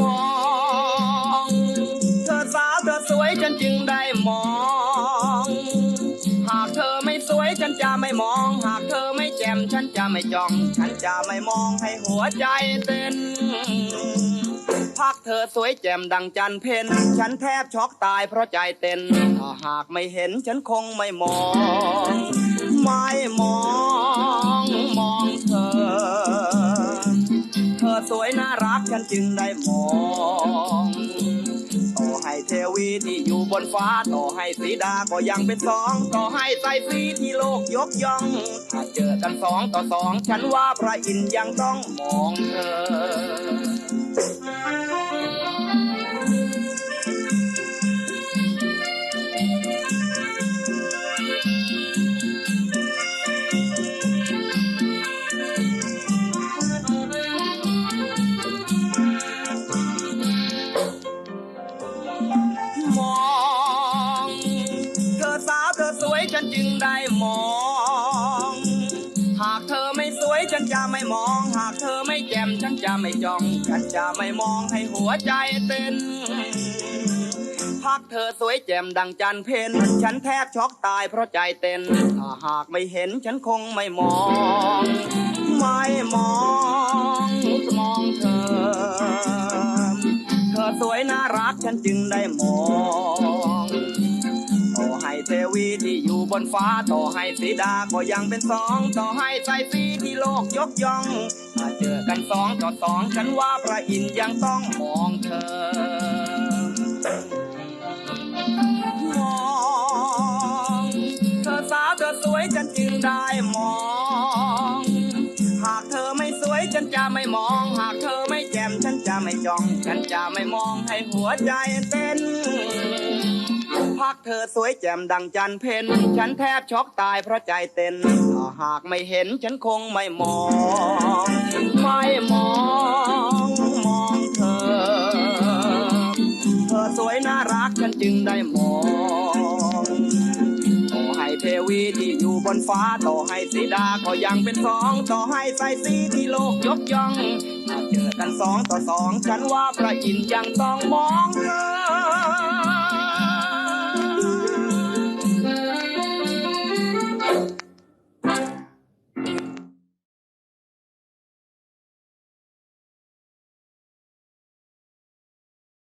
มองเธอสาวเธอสวยฉันจึงได้มอง หากเธอไม่สวยฉันจะไม่มอง หากเธอไม่แจ่มฉันจะไม่จ้อง ฉันจะไม่มองให้หัวใจเต้นพักเธอสวยแจ่มดังจันเพนฉันแทบช็อกตายเพราะใจเต้นถ้าหากไม่เห็นฉันคงไม่มอง ไม่มอง สวยน่ารักฉันจึงได้มองต่อให้เทวีที่อยู่บนฟ้าต่อให้สีดาก็ยังเป็นสองต่อให้ไตรสีที่โลกยกย่อง ถ้าเจอกันสองต่อสอง ฉันว่าพระอินทร์ยังต้องมองเธอ มอง เธอสาวเธอสวยฉันจึงได้มอง หากเธอไม่สวยฉันจะไม่มอง หากเธอไม่แจ่มฉันจะไม่จ้อง ฉันจะไม่มองให้หัวใจเต้นพักเธอสวยแจ่มดังจันเพนฉันแทบช็อกตายเพราะใจเต้นถ้าหากไม่เห็นฉันคงไม่มอง ไม่มอง รักฉันจึงได้มองต่อให้เทวีที่อยู่บนฟ้าต่อให้สีดาก็ยังเป็นสองต่อให้ใจสีที่โลกยกย่องถ้าเจอกันสองต่อสองฉันว่าพระอินทร์ยังต้องมองเธอมองเธอสาวเธอสวยฉันจึงได้มอง หากเธอไม่สวยฉันจะไม่มอง หากเธอ ไม่แจ่มฉันจะไม่จ้อง ฉันจะไม่มองให้หัวใจเต้น พักเธอสวยแจ่มดังจันเพนฉันแทบช็อกตายเพราะใจเต้นถ้าหากไม่เห็นฉันคงไม่มอง ไม่มอง มองเธอ เธอสวยน่ารักฉันจึงได้มอง วีที่อยู่บนฟ้าต่อให้สีดาก็ยังเป็นสองต่อให้ไฟสีที่โลกยกย่องถ้าเจอกันสองต่อสองฉันว่าพระอินทร์ยังต้องมองเธอ